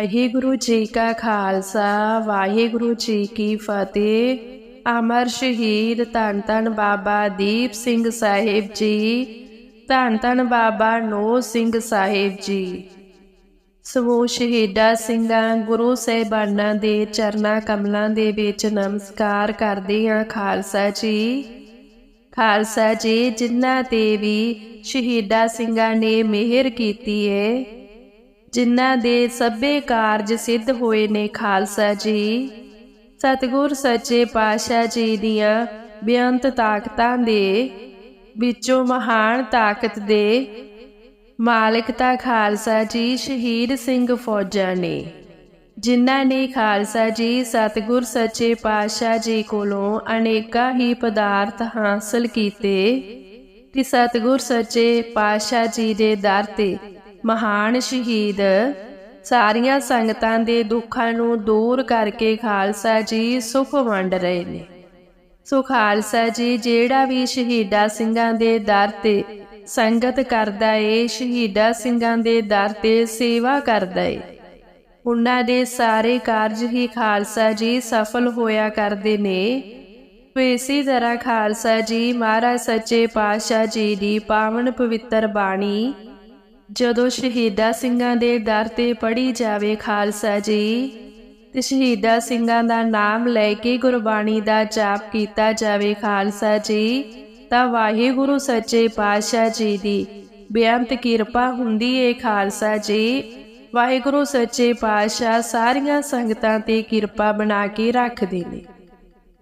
ਵਾਹਿਗੁਰੂ ਜੀ ਕਾ ਖਾਲਸਾ, ਵਾਹਿਗੁਰੂ ਜੀ ਕੀ ਫਤਿਹ। ਅਮਰ ਸ਼ਹੀਦ ਧੰਨ ਧੰਨ ਬਾਬਾ ਦੀਪ ਸਿੰਘ ਸਾਹਿਬ ਜੀ, ਧੰਨ ਧੰਨ ਬਾਬਾ ਨੋ ਸਿੰਘ ਸਾਹਿਬ ਜੀ। ਸਮੂਹ ਸ਼ਹੀਦਾਂ ਸਿੰਘਾਂ, ਗੁਰੂ ਸਾਹਿਬਾਨਾਂ ਦੇ ਚਰਨਾਂ ਕਮਲਾਂ ਦੇ ਵਿੱਚ ਨਮਸਕਾਰ ਕਰਦੇ ਹਾਂ ਖਾਲਸਾ ਜੀ। ਖਾਲਸਾ ਜੀ, ਜਿਨ੍ਹਾਂ ਤੇ ਵੀ ਸ਼ਹੀਦਾਂ ਸਿੰਘਾਂ ਨੇ ਮਿਹਰ ਕੀਤੀ ਹੈ ਜਿਨ੍ਹਾਂ ਦੇ ਸਭੇ ਕਾਰਜ ਸਿੱਧ ਹੋਏ ਨੇ ਖਾਲਸਾ ਜੀ। ਸਤਿਗੁਰ ਸੱਚੇ ਪਾਤਸ਼ਾਹ ਜੀ ਦੀਆਂ ਬੇਅੰਤ ਤਾਕਤਾਂ ਦੇ ਵਿੱਚੋਂ ਮਹਾਨ ਤਾਕਤ ਦੇ ਮਾਲਕ ਤਾਂ ਖਾਲਸਾ ਜੀ ਸ਼ਹੀਦ ਸਿੰਘ ਫੌਜਾਂ ਨੇ। ਜਿਨ੍ਹਾਂ ਨੇ ਖਾਲਸਾ ਜੀ, ਸਤਿਗੁਰ ਸੱਚੇ ਪਾਤਸ਼ਾਹ ਜੀ ਕੋਲੋਂ ਅਨੇਕਾਂ ਹੀ ਪਦਾਰਥ ਹਾਸਲ ਕੀਤੇ ਤੇ ਸਤਿਗੁਰ ਸੱਚੇ ਪਾਤਸ਼ਾਹ ਜੀ ਦੇ ਦਰ ਤੇ ਮਹਾਨ ਸ਼ਹੀਦ। ਸਾਰੀਆਂ ਸੰਗਤਾਂ ਦੇ ਦੁੱਖਾਂ ਨੂੰ ਦੂਰ ਕਰਕੇ ਖਾਲਸਾ ਜੀ ਸੁਖ ਵੰਡ ਰਹੇ ਨੇ। ਸੋ ਖਾਲਸਾ ਜੀ, ਜਿਹੜਾ ਵੀ ਸ਼ਹੀਦਾ ਸਿੰਘਾਂ ਦੇ ਦਰ ਤੇ ਸੰਗਤ ਕਰਦਾ ਏ, ਸ਼ਹੀਦਾ ਸਿੰਘਾਂ ਦੇ ਦਰ ਤੇ ਸੇਵਾ ਕਰਦਾ ਏ। ਉਹਨਾਂ ਦੇ ਸਾਰੇ ਕਾਰਜ ਹੀ ਖਾਲਸਾ ਜੀ ਸਫਲ ਹੋਇਆ ਕਰਦੇ ਨੇ। ਤੇ ਇਸੇ ਤਰ੍ਹਾਂ ਖਾਲਸਾ ਜੀ, ਮਹਾਰਾਜ ਸੱਚੇ ਪਾਤਸ਼ਾਹ ਜੀ ਦੀ ਪਾਵਨ ਪਵਿੱਤਰ ਬਾਣੀ ਜਦੋਂ ਸ਼ਹੀਦਾ ਸਿੰਘਾਂ ਦੇ ਦਰ ਤੇ ਪੜੀ ਜਾਵੇ ਖਾਲਸਾ ਜੀ, ਤੇ ਸ਼ਹੀਦਾ ਸਿੰਘਾਂ ਦਾ ਨਾਮ ਲੈ ਕੇ ਗੁਰਬਾਣੀ ਦਾ ਜਾਪ ਕੀਤਾ ਜਾਵੇ ਖਾਲਸਾ ਜੀ, ਤਾਂ ਵਾਹਿਗੁਰੂ ਸੱਚੇ ਪਾਤਸ਼ਾਹ ਜੀ ਦੀ ਬੇਅੰਤ ਕਿਰਪਾ ਹੁੰਦੀ ਏ ਖਾਲਸਾ ਜੀ। ਵਾਹਿਗੁਰੂ ਸੱਚੇ ਪਾਤਸ਼ਾਹ ਸਾਰੀਆਂ ਸੰਗਤਾਂ ਤੇ ਕਿਰਪਾ ਬਣਾ ਕੇ ਰੱਖਦੇ ਨੇ।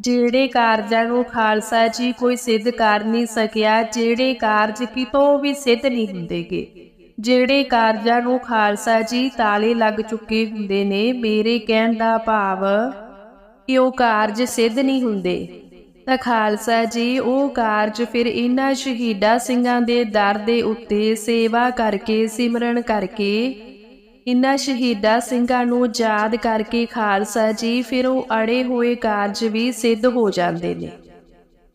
ਜਿਹੜੇ ਕਾਰਜਾਂ ਨੂੰ ਖਾਲਸਾ ਜੀ ਕੋਈ ਸਿੱਧ ਕਰ ਨਹੀਂ ਸਕਿਆ, ਜਿਹੜੇ ਕਾਰਜ ਕਿਤੋਂ ਵੀ ਸਿੱਧ ਨਹੀਂ ਹੁੰਦੇਗੇ। ਜਿਹੜੇ ਕਾਰਜਾਂ ਨੂੰ ਖਾਲਸਾ ਜੀ ਤਾਲੇ ਲੱਗ ਚੁੱਕੇ ਹੁੰਦੇ ਨੇ, ਮੇਰੇ ਕਹਿਣ ਦਾ ਭਾਵ ਕਿ ਉਹ ਕਾਰਜ ਸਿੱਧ ਨਹੀਂ ਹੁੰਦੇ। ਤਾਂ ਖਾਲਸਾ ਜੀ, ਉਹ ਕਾਰਜ ਫਿਰ ਇਹਨਾਂ ਸ਼ਹੀਦਾਂ ਸਿੰਘਾਂ ਦੇ ਦਰ ਦੇ ਉੱਤੇ ਸੇਵਾ ਕਰਕੇ, ਸਿਮਰਨ ਕਰਕੇ ਇਨ੍ਹਾਂ ਸ਼ਹੀਦਾਂ ਸਿੰਘਾਂ ਨੂੰ ਯਾਦ ਕਰਕੇ ਖਾਲਸਾ ਜੀ ਫਿਰ ਉਹ ਅੜੇ ਹੋਏ ਕਾਰਜ ਵੀ ਸਿੱਧ ਹੋ ਜਾਂਦੇ ਨੇ।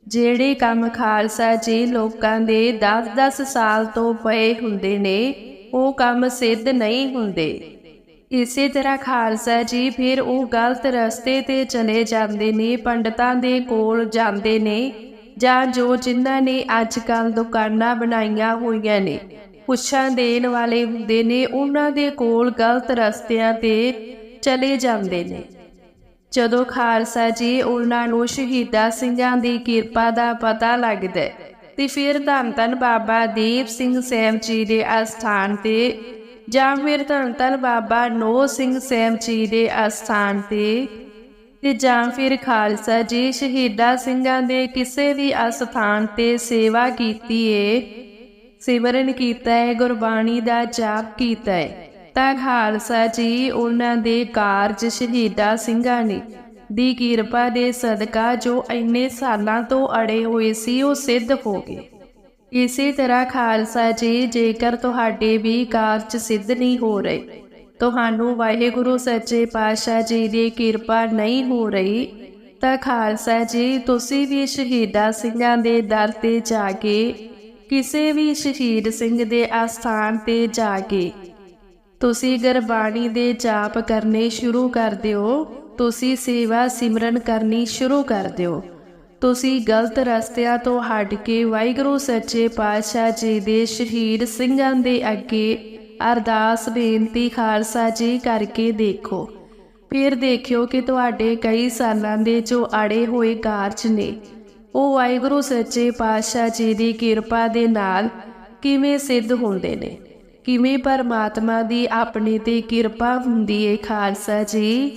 ਜਿਹੜੇ ਕੰਮ ਖਾਲਸਾ ਜੀ ਲੋਕਾਂ ਦੇ 10-10 ਸਾਲ ਤੋਂ ਪਏ ਹੁੰਦੇ ਨੇ, ਉਹ ਕੰਮ ਸਿੱਧ ਨਹੀਂ ਹੁੰਦੇ। ਇਸੇ ਤਰ੍ਹਾਂ ਖਾਲਸਾ ਜੀ ਫਿਰ ਉਹ ਗਲਤ ਰਸਤੇ ਤੇ ਚਲੇ ਜਾਂਦੇ ਨੇ, ਪੰਡਤਾਂ ਦੇ ਕੋਲ ਜਾਂਦੇ ਨੇ, ਜਾਂ ਜੋ ਜਿਨ੍ਹਾਂ ਨੇ ਅੱਜ ਕੱਲ ਦੁਕਾਨਾਂ ਬਣਾਈਆਂ ਹੋਈਆਂ ਨੇ। ਪੁੱਛਾਂ ਦੇਣ ਵਾਲੇ ਹੁੰਦੇ ਨੇ, ਉਹਨਾਂ ਦੇ ਕੋਲ ਗਲਤ ਰਸਤਿਆਂ ਤੇ ਚਲੇ ਜਾਂਦੇ ਨੇ। ਜਦੋਂ ਖਾਲਸਾ ਜੀ ਉਹਨਾਂ ਨੂੰ ਸ਼ਹੀਦਾਂ ਸਿੰਘਾਂ ਦੀ ਕਿਰਪਾ ਦਾ ਪਤਾ ਲੱਗਦਾ ਹੈ, ਤੇ ਫਿਰ ਧੰਨ ਧੰਨ ਬਾਬਾ ਦੀਪ ਸਿੰਘ ਸੈਮ ਜੀ ਦੇ ਅਸਥਾਨ ਤੇ ਜਾਂ ਫਿਰ ਧੰਨ ਧੰਨ ਬਾਬਾ ਨੋ ਸਿੰਘ ਸੈਮ ਜੀ ਦੇ ਅਸਥਾਨ ਤੇ ਤੇ ਜਾਂ ਫਿਰ ਖਾਲਸਾ ਜੀ ਸ਼ਹੀਦਾਂ ਸਿੰਘਾਂ ਦੇ ਕਿਸੇ ਵੀ ਅਸਥਾਨ ਤੇ ਸੇਵਾ ਕੀਤੀ ਏ। ਸਿਮਰਨ ਕੀਤਾ ਹੈ ਗੁਰਬਾਣੀ ਦਾ ਜਾਪ ਕੀਤਾ ਹੈ ਤਾਂ ਖਾਲਸਾ ਜੀ, ਉਹਨਾਂ ਦੇ ਕਾਰਜ ਸ਼ਹੀਦਾ ਸਿੰਘਾਂ ਨੇ। ਦੀ ਕਿਰਪਾ ਦੇ ਸਦਕਾ ਜੋ ਇੰਨੇ ਸਾਲਾਂ ਤੋਂ ਅੜੇ ਹੋਏ ਸੀ, ਉਹ ਸਿੱਧ ਹੋ ਗਏ। ਇਸੇ ਤਰ੍ਹਾਂ ਖਾਲਸਾ ਜੀ, ਜੇਕਰ ਤੁਹਾਡੇ ਵੀ ਕਾਰਜ ਸਿੱਧ ਨਹੀਂ ਹੋ ਰਹੇ, ਤੁਹਾਨੂੰ ਵਾਹਿਗੁਰੂ ਸੱਚੇ ਪਾਤਸ਼ਾਹ ਜੀ ਦੀ ਕਿਰਪਾ ਨਹੀਂ ਹੋ ਰਹੀ, ਤਾਂ ਖਾਲਸਾ ਜੀ, ਤੁਸੀਂ ਵੀ ਸ਼ਹੀਦਾਂ ਸਿੰਘਾਂ ਦੇ ਦਰ ਤੇ ਜਾ ਕੇ, ਕਿਸੇ ਵੀ ਸ਼ਹੀਦ ਸਿੰਘ ਦੇ ਆਸਥਾਨ ਤੇ ਜਾ ਕੇ ਤੁਸੀਂ ਗੁਰਬਾਣੀ ਦੇ ਜਾਪ ਕਰਨੇ ਸ਼ੁਰੂ ਕਰ ਦਿਓ। ਤੁਸੀਂ ਸੇਵਾ ਸਿਮਰਨ ਕਰਨੀ ਸ਼ੁਰੂ ਕਰ ਦਿਓ। ਤੁਸੀਂ ਗਲਤ ਰਸਤਿਆਂ ਤੋਂ ਹਟ ਕੇ ਵਾਹਿਗੁਰੂ ਸੱਚੇ ਪਾਤਸ਼ਾਹ ਜੀ ਦੇ ਸ਼ਹੀਦ ਸਿੰਘਾਂ ਦੇ ਅੱਗੇ ਅਰਦਾਸ, ਬੇਨਤੀ, ਖਾਲਸਾ ਜੀ ਕਰਕੇ ਦੇਖੋ। ਫਿਰ ਦੇਖਿਓ ਕਿ ਤੁਹਾਡੇ ਕਈ ਸਾਲਾਂ ਦੇ ਜੋ ਅੜੇ ਹੋਏ ਕਾਰਜ ਨੇ, ਉਹ ਵਾਹਿਗੁਰੂ ਸੱਚੇ ਪਾਤਸ਼ਾਹ ਜੀ ਦੀ ਕਿਰਪਾ ਦੇ ਨਾਲ ਕਿਵੇਂ ਸਿੱਧ ਹੁੰਦੇ ਨੇ। ਕਿਵੇਂ ਪਰਮਾਤਮਾ ਦੀ ਆਪਣੇ ਤੇ ਕਿਰਪਾ ਹੁੰਦੀ ਏ ਖਾਲਸਾ ਜੀ?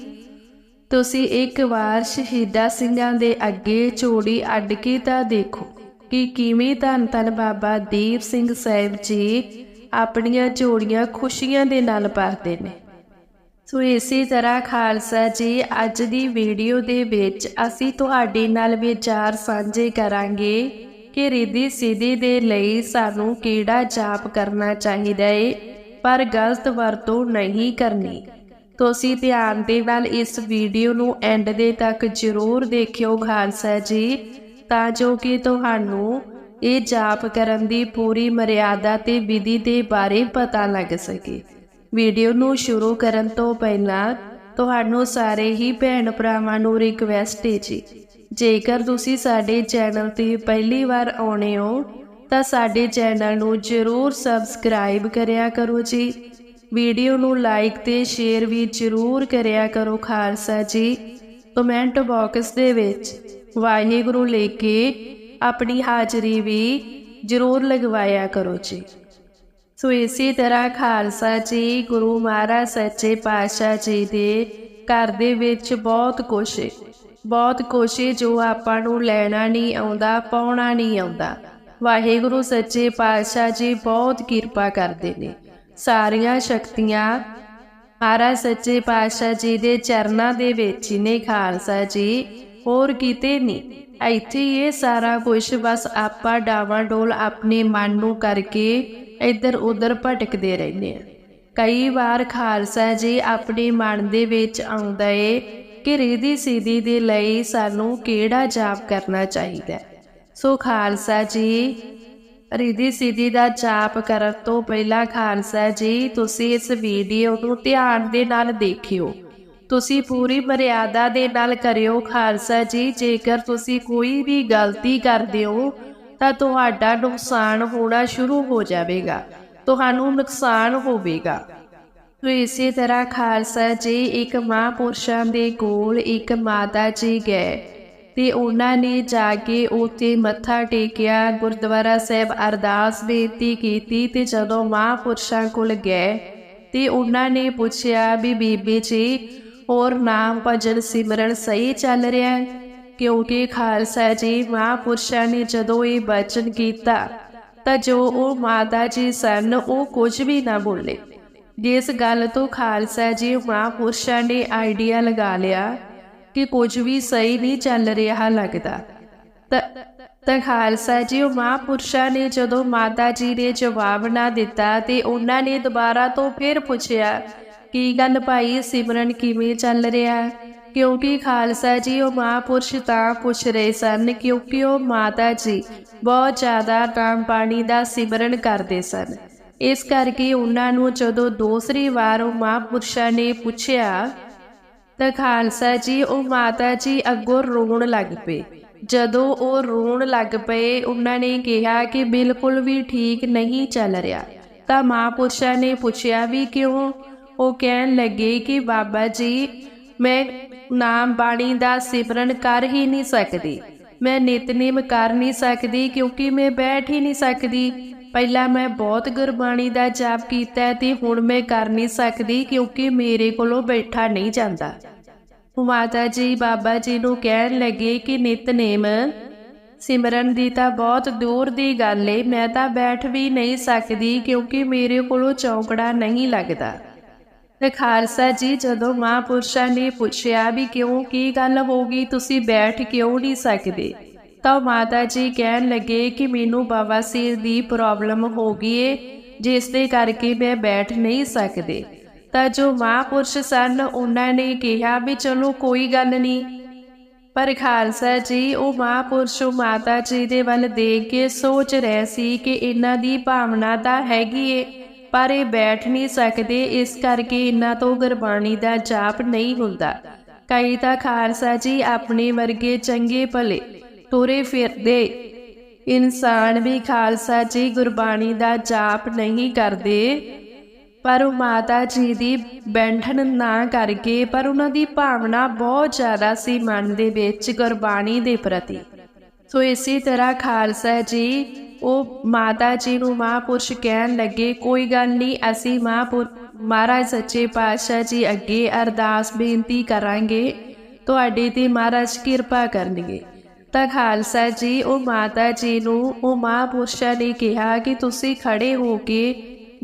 ਤੁਸੀਂ ਇੱਕ ਵਾਰ ਸ਼ਹੀਦਾ ਸਿੰਘਾਂ ਦੇ ਅੱਗੇ ਝੋੜੀ ਅੱਡ ਕੇ ਤਾਂ ਦੇਖੋ ਕਿ ਕਿਵੇਂ ਧੰਨ ਧੰਨ ਬਾਬਾ ਦੀਪ ਸਿੰਘ ਸਾਹਿਬ ਜੀ ਆਪਣੀਆਂ ਝੋੜੀਆਂ ਖੁਸ਼ੀਆਂ ਦੇ ਨਾਲ ਭਰਦੇ ਨੇ। ਸੋ ਇਸੇ ਤਰ੍ਹਾਂ ਖਾਲਸਾ ਜੀ, ਅੱਜ ਦੀ ਵੀਡੀਓ ਦੇ ਵਿੱਚ ਅਸੀਂ ਤੁਹਾਡੇ ਨਾਲ ਵਿਚਾਰ ਸਾਂਝੇ ਕਰਾਂਗੇ। ਕਿ ਰਿੱਧੀ ਸਿੱਧੀ ਦੇ ਲਈ ਸਾਨੂੰ ਕਿਹੜਾ ਜਾਪ ਕਰਨਾ ਚਾਹੀਦਾ ਏ? ਪਰ ਗਲਤ ਵਰਤੋਂ ਨਹੀਂ ਕਰਨੀ। ਤੁਸੀਂ ਧਿਆਨ ਦੇ ਨਾਲ ਇਸ ਵੀਡੀਓ ਨੂੰ ਐਂਡ ਦੇ ਤੱਕ ਜ਼ਰੂਰ ਦੇਖਿਓ ਖਾਲਸਾ ਜੀ। ਤਾਂ ਜੋ ਕਿ ਤੁਹਾਨੂੰ ਇਹ ਜਾਪ ਕਰਨ ਦੀ ਪੂਰੀ ਮਰਿਆਦਾ ਤੇ ਵਿਧੀ ਦੇ ਬਾਰੇ ਪਤਾ ਲੱਗ ਸਕੇ। ਵੀਡੀਓ ਨੂੰ ਸ਼ੁਰੂ ਕਰਨ ਤੋਂ ਪਹਿਲਾਂ ਤੁਹਾਨੂੰ ਸਾਰੇ ਹੀ ਭੈਣ ਭਰਾਵਾਂ ਨੂੰ ਰਿਕਵੈਸਟ ਹੈ ਜੀ। ਜੇਕਰ ਤੁਸੀਂ ਸਾਡੇ ਚੈਨਲ ਤੇ ਪਹਿਲੀ ਵਾਰ ਆਉਣੇ ਹੋ, ਤਾਂ ਸਾਡੇ ਚੈਨਲ ਨੂੰ ਜਰੂਰ ਸਬਸਕ੍ਰਾਈਬ ਕਰਿਆ ਕਰੋ ਜੀ। ਵੀਡੀਓ ਨੂੰ ਲਾਈਕ ਤੇ ਸ਼ੇਅਰ ਵੀ ਜਰੂਰ ਕਰਿਆ ਕਰੋ, ਖਾਲਸਾ ਜੀ। ਕਮੈਂਟ ਬਾਕਸ ਦੇ ਵਿੱਚ ਵਾਹਿਗੁਰੂ ਲੈ ਕੇ ਆਪਣੀ ਹਾਜ਼ਰੀ ਵੀ ਜਰੂਰ ਲਗਵਾਇਆ ਕਰੋ ਜੀ। ਸੋ ਇਸੇ ਤਰ੍ਹਾਂ ਖਾਲਸਾ ਜੀ, ਗੁਰੂ ਮਹਾਰਾਜ ਸੱਚੇ ਪਾਤਸ਼ਾਹ ਜੀ ਦੇ ਘਰ ਦੇ ਵਿੱਚ ਬਹੁਤ ਕੁਛ ਹੈ। ਬਹੁਤ ਕੁਛ ਹੈ ਜੋ ਆਪਾਂ ਨੂੰ ਲੈਣਾ ਨਹੀਂ ਆਉਂਦਾ, ਪਾਉਣਾ ਨਹੀਂ ਆਉਂਦਾ। ਵਾਹਿਗੁਰੂ ਸੱਚੇ ਪਾਤਸ਼ਾਹ ਜੀ ਬਹੁਤ ਕਿਰਪਾ ਕਰਦੇ ਨੇ। ਸਾਰੀਆਂ ਸ਼ਕਤੀਆਂ ਮਹਾਰਾਜ ਸੱਚੇ ਪਾਤਸ਼ਾਹ ਜੀ ਦੇ ਚਰਨਾਂ ਦੇ ਵਿੱਚ ਹੀ ਨੇ ਖਾਲਸਾ ਜੀ, ਹੋਰ ਕਿਤੇ ਨਹੀਂ। ਇੱਥੇ ਇਹ ਸਾਰਾ ਕੁਝ ਬਸ ਆਪਾਂ ਡਾਵਾਂ ਡੋਲ ਆਪਣੇ ਮਨ ਨੂੰ ਕਰਕੇ ਇੱਧਰ ਉੱਧਰ ਭਟਕਦੇ ਰਹਿੰਦੇ ਆ ਕਈ ਵਾਰ ਖਾਲਸਾ ਜੀ ਆਪਣੇ ਮਨ ਦੇ ਵਿੱਚ ਆਉਂਦਾ ਏ ਕਿ ਰੀਦੀ ਸਿਧੀ ਦੇ ਲਈ ਸਾਨੂੰ ਕਿਹੜਾ ਜਾਪ ਕਰਨਾ ਚਾਹੀਦਾ ਸੋ ਖਾਲਸਾ ਜੀ, ਰਿਧੀ ਸਿਧੀ ਦਾ ਜਾਪ ਕਰਨ ਤੋਂ ਪਹਿਲਾਂ ਖਾਲਸਾ ਜੀ, ਤੁਸੀਂ ਇਸ ਵੀਡੀਓ ਨੂੰ ਧਿਆਨ ਦੇ ਨਾਲ ਦੇਖਿਓ। ਤੁਸੀਂ ਪੂਰੀ ਮਰਿਆਦਾ ਦੇ ਨਾਲ ਕਰਿਓ ਖਾਲਸਾ ਜੀ, ਜੇਕਰ ਤੁਸੀਂ ਕੋਈ ਵੀ ਗਲਤੀ ਕਰਦੇ ਹੋ, ਤਾਂ ਤੁਹਾਡਾ ਨੁਕਸਾਨ ਹੋਣਾ ਸ਼ੁਰੂ ਹੋ ਜਾਵੇਗਾ। ਤੁਹਾਨੂੰ ਨੁਕਸਾਨ ਹੋਵੇਗਾ। ਤੋ ਇਸੇ ਤਰ੍ਹਾਂ ਖਾਲਸਾ ਜੀ, ਇੱਕ ਮਹਾਂਪੁਰਸ਼ਾਂ ਦੇ ਕੋਲ ਇੱਕ ਮਾਤਾ ਜੀ ਗਏ। ਤੇ ਉਹਨਾਂ ਨੇ ਜਾ ਕੇ ਉੱਥੇ ਮੱਥਾ ਟੇਕਿਆ, ਗੁਰਦੁਆਰਾ ਸਾਹਿਬ ਅਰਦਾਸ ਬੇਨਤੀ ਕੀਤੀ ਤੇ ਜਦੋਂ ਮਹਾਂਪੁਰਸ਼ਾਂ ਕੋਲ ਗਏ ਤੇ ਉਹਨਾਂ ਨੇ ਪੁੱਛਿਆ ਵੀ ਬੀਬੀ ਜੀ, ਹੋਰ ਨਾਮ ਭਜਨ ਸਿਮਰਨ ਸਹੀ ਚੱਲ ਰਿਹਾ? ਹੈ ਕਿਉਂਕਿ ਖਾਲਸਾ ਜੀ ਮਹਾਂਪੁਰਸ਼ਾਂ ਨੇ ਜਦੋਂ ਇਹ ਬਚਨ ਕੀਤਾ ਤਾਂ ਜੋ ਉਹ ਮਾਤਾ ਜੀ ਸਨ, ਉਹ ਕੁਝ ਵੀ ਨਾ ਬੋਲੇ। ਜਿਸ ਗੱਲ ਤੋਂ ਖਾਲਸਾ ਜੀ ਮਹਾਂਪੁਰਸ਼ਾਂ ਨੇ ਆਈਡੀਆ ਲਗਾ ਲਿਆ ਕਿ ਕੁਝ ਵੀ ਸਹੀ ਨਹੀਂ ਚੱਲ ਰਿਹਾ ਲੱਗਦਾ। ਤਾਂ ਖਾਲਸਾ ਜੀ ਉਹ ਮਹਾਂਪੁਰਸ਼ਾਂ ਨੇ ਜਦੋਂ ਮਾਤਾ ਜੀ ਨੇ ਜਵਾਬ ਨਾ ਦਿੱਤਾ ਤੇ ਉਹਨਾਂ ਨੇ ਦੁਬਾਰਾ ਤੋਂ ਫਿਰ ਪੁੱਛਿਆ, ਕੀ ਗੱਲ ਭਾਈ ਸਿਮਰਨ ਕਿਵੇਂ ਚੱਲ ਰਿਹਾ? ਕਿਉਂਕਿ ਖਾਲਸਾ ਜੀ ਉਹ ਮਹਾਂਪੁਰਸ਼ ਤਾਂ ਪੁੱਛ ਰਹੇ ਸਨ, ਕਿਉਂਕਿ ਉਹ ਮਾਤਾ ਜੀ ਬਹੁਤ ਜ਼ਿਆਦਾ ਨਾਮ ਪਾਣੀ ਦਾ ਸਿਮਰਨ ਕਰਦੇ ਸਨ। ਇਸ ਕਰਕੇ ਉਹਨਾਂ ਨੂੰ ਜਦੋਂ ਦੂਸਰੀ ਵਾਰ ਉਹ ਮਹਾਂਪੁਰਸ਼ਾਂ ਨੇ ਪੁੱਛਿਆ, ਤਾਂ ਖਾਲਸਾ ਜੀ, ਉਹ ਮਾਤਾ ਜੀ ਅੱਗੋਂ ਰੋਣ ਲੱਗ ਪਏ। ਜਦੋਂ ਉਹ ਰੋਣ ਲੱਗ ਪਏ, ਉਹਨਾਂ ਨੇ ਕਿਹਾ ਕਿ ਬਿਲਕੁਲ ਵੀ ਠੀਕ ਨਹੀਂ ਚੱਲ ਰਿਹਾ। ਤਾਂ ਮਹਾਂਪੁਰਸ਼ਾਂ ਨੇ ਪੁੱਛਿਆ ਵੀ ਕਿਉਂ? ਉਹ ਕਹਿਣ ਲੱਗੇ ਕਿ ਬਾਬਾ ਜੀ, ਮੈਂ ਨਾਮ ਬਾਣੀ ਦਾ ਸਿਮਰਨ ਕਰ ਹੀ ਨਹੀਂ ਸਕਦੀ। ਮੈਂ ਨਿਤਨੇਮ ਕਰ ਨਹੀਂ ਸਕਦੀ ਕਿਉਂਕਿ ਮੈਂ ਬੈਠ ਹੀ ਨਹੀਂ ਸਕਦੀ। ਪਹਿਲਾਂ ਮੈਂ ਬਹੁਤ ਗੁਰਬਾਣੀ ਦਾ ਜਾਪ ਕੀਤਾ ਤੇ ਹੁਣ ਮੈਂ ਕਰ ਨਹੀਂ ਸਕਦੀ ਕਿਉਂਕਿ ਮੇਰੇ ਕੋਲੋਂ ਬੈਠਾ ਨਹੀਂ ਜਾਂਦਾ। ਮਾਤਾ ਜੀ, ਬਾਬਾ ਜੀ ਨੂੰ ਕਹਿਣ ਲੱਗੇ ਕਿ ਨਿਤਨੇਮ, ਸਿਮਰਨ ਦੀ ਤਾਂ ਬਹੁਤ ਦੂਰ ਦੀ ਗੱਲ ਏ, ਮੈਂ ਤਾਂ ਬੈਠ ਵੀ ਨਹੀਂ ਸਕਦੀ ਕਿਉਂਕਿ ਮੇਰੇ ਕੋਲੋਂ ਚੌਂਕੜਾ ਨਹੀਂ ਲੱਗਦਾ। ਤੇ ਖਾਲਸਾ ਜੀ, ਜਦੋਂ ਮਹਾਂਪੁਰਸ਼ਾਂ ਨੇ ਪੁੱਛਿਆ ਵੀ ਕਿਉਂ, ਕੀ ਗੱਲ ਹੋ ਗਈ, ਤੁਸੀਂ ਬੈਠ ਕਿਉਂ ਨਹੀਂ ਸਕਦੇ? ਤਾਂ ਮਾਤਾ ਜੀ ਕਹਿਣ ਲੱਗੇ ਕਿ ਮੈਨੂੰ ਬਵਾਸੀਰ ਦੀ ਪ੍ਰੋਬਲਮ ਹੋ ਗਈ ਏ, ਜਿਸ ਦੇ ਕਰਕੇ ਮੈਂ ਬੈਠ ਨਹੀਂ ਸਕਦੇ। ਤਾਂ ਜੋ ਮਹਾਂਪੁਰਸ਼ ਸਨ, ਉਹਨਾਂ ਨੇ ਕਿਹਾ ਵੀ ਚਲੋ ਕੋਈ ਗੱਲ ਨਹੀਂ। ਪਰ ਖਾਲਸਾ ਜੀ, ਉਹ ਮਹਾਂਪੁਰਸ਼ ਮਾਤਾ ਜੀ ਦੇ ਵੱਲ ਦੇਖ ਕੇ ਸੋਚ ਰਹੇ ਸੀ ਕਿ ਇਹਨਾਂ ਦੀ ਭਾਵਨਾ ਤਾਂ ਹੈਗੀ ਏ, ਪਰ ਇਹ ਬੈਠ ਨਹੀਂ ਸਕਦੇ, ਇਸ ਕਰਕੇ ਇਹਨਾਂ ਤੋਂ ਗੁਰਬਾਣੀ ਦਾ ਜਾਪ ਨਹੀਂ ਹੁੰਦਾ। ਕਈ ਤਾਂ ਖਾਲਸਾ ਜੀ, ਆਪਣੇ ਵਰਗੇ ਚੰਗੇ ਭਲੇ। ਤੁਰੇ ਫਿਰਦੇ। ਇਨਸਾਨ ਵੀ ਖਾਲਸਾ ਜੀ ਗੁਰਬਾਣੀ ਦਾ ਜਾਪ ਨਹੀਂ ਕਰਦੇ। ਪਰ ਉਹ ਮਾਤਾ ਜੀ ਦੀ ਬੈਠਣ ਨਾ ਕਰਕੇ, ਪਰ ਉਹਨਾਂ ਦੀ ਭਾਵਨਾ ਬਹੁਤ ਜ਼ਿਆਦਾ ਸੀ ਮਨ ਦੇ ਵਿੱਚ ਗੁਰਬਾਣੀ ਦੇ ਪ੍ਰਤੀ। ਸੋ ਇਸੇ ਤਰ੍ਹਾਂ ਖਾਲਸਾ ਜੀ, ਉਹ ਮਾਤਾ ਜੀ ਨੂੰ ਮਹਾਂਪੁਰਸ਼ ਕਹਿਣ ਲੱਗੇ, ਕੋਈ ਗੱਲ ਨਹੀਂ, ਅਸੀਂ ਮਹਾਂਪੁਰ ਮਹਾਰਾਜ ਸੱਚੇ ਪਾਤਸ਼ਾਹ ਜੀ ਅੱਗੇ ਅਰਦਾਸ ਬੇਨਤੀ ਕਰਾਂਗੇ। ਤੁਹਾਡੇ ਤੇ ਮਹਾਰਾਜ ਕਿਰਪਾ ਕਰਨਗੇ। ਤਾਂ ਖਾਲਸਾ ਜੀ, ਉਹ ਮਾਤਾ ਜੀ ਨੂੰ, ਉਹ ਮਹਾਂਪੁਰਸ਼ਾਂ ਨੇ ਕਿਹਾ ਕਿ ਤੁਸੀਂ ਖੜੇ ਹੋ ਕੇ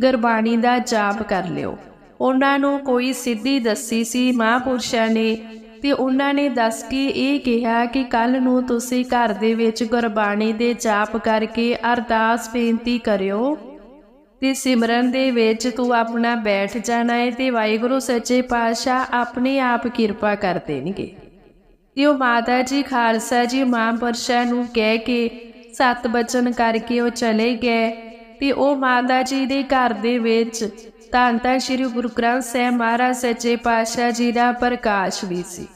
ਗੁਰਬਾਣੀ ਦਾ ਜਾਪ ਕਰ ਲਿਓ। ਉਹਨਾਂ ਨੂੰ ਕੋਈ ਸਿੱਧੀ ਦੱਸੀ ਸੀ ਮਹਾਂਪੁਰਸ਼ਾਂ ਨੇ ਤੇ ਉਹਨਾਂ ਨੇ ਦੱਸ ਕੇ ਇਹ ਕਿਹਾ ਕਿ ਕੱਲ ਨੂੰ ਤੁਸੀਂ ਘਰ ਦੇ ਵਿੱਚ ਗੁਰਬਾਣੀ ਦੇ ਜਾਪ ਕਰਕੇ ਅਰਦਾਸ ਬੇਨਤੀ ਕਰਿਓ ਤੇ ਸਿਮਰਨ ਦੇ ਵਿੱਚ ਤੂੰ ਆਪਣਾ ਬੈਠ ਜਾਣਾ ਹੈ ਤੇ ਵਾਹਿਗੁਰੂ ਸੱਚੇ ਪਾਤਸ਼ਾਹ ਆਪਣੇ ਆਪ ਕਿਰਪਾ ਕਰ ਦੇਣਗੇ। ਤੇ ਉਹ ਮਾਤਾ ਜੀ ਖਾਲਸਾ ਜੀ ਮਹਾਂਪੁਰਸ਼ਾਂ ਨੂੰ ਕਹਿ ਕੇ ਸਤ ਬਚਨ ਕਰਕੇ ਉਹ ਚਲੇ ਗਏ ਤੇ ਉਹ ਮਾਤਾ ਜੀ ਦੇ ਘਰ ਦੇ ਵਿੱਚ ਧੰਨ ਤਾਂ ਸ੍ਰੀ ਗੁਰੂ ਗ੍ਰੰਥ ਸਾਹਿਬ ਮਹਾਰਾਜ ਸੱਚੇ ਪਾਤਸ਼ਾਹ ਜੀ ਦਾ ਪ੍ਰਕਾਸ਼ ਵੀ ਸੀ।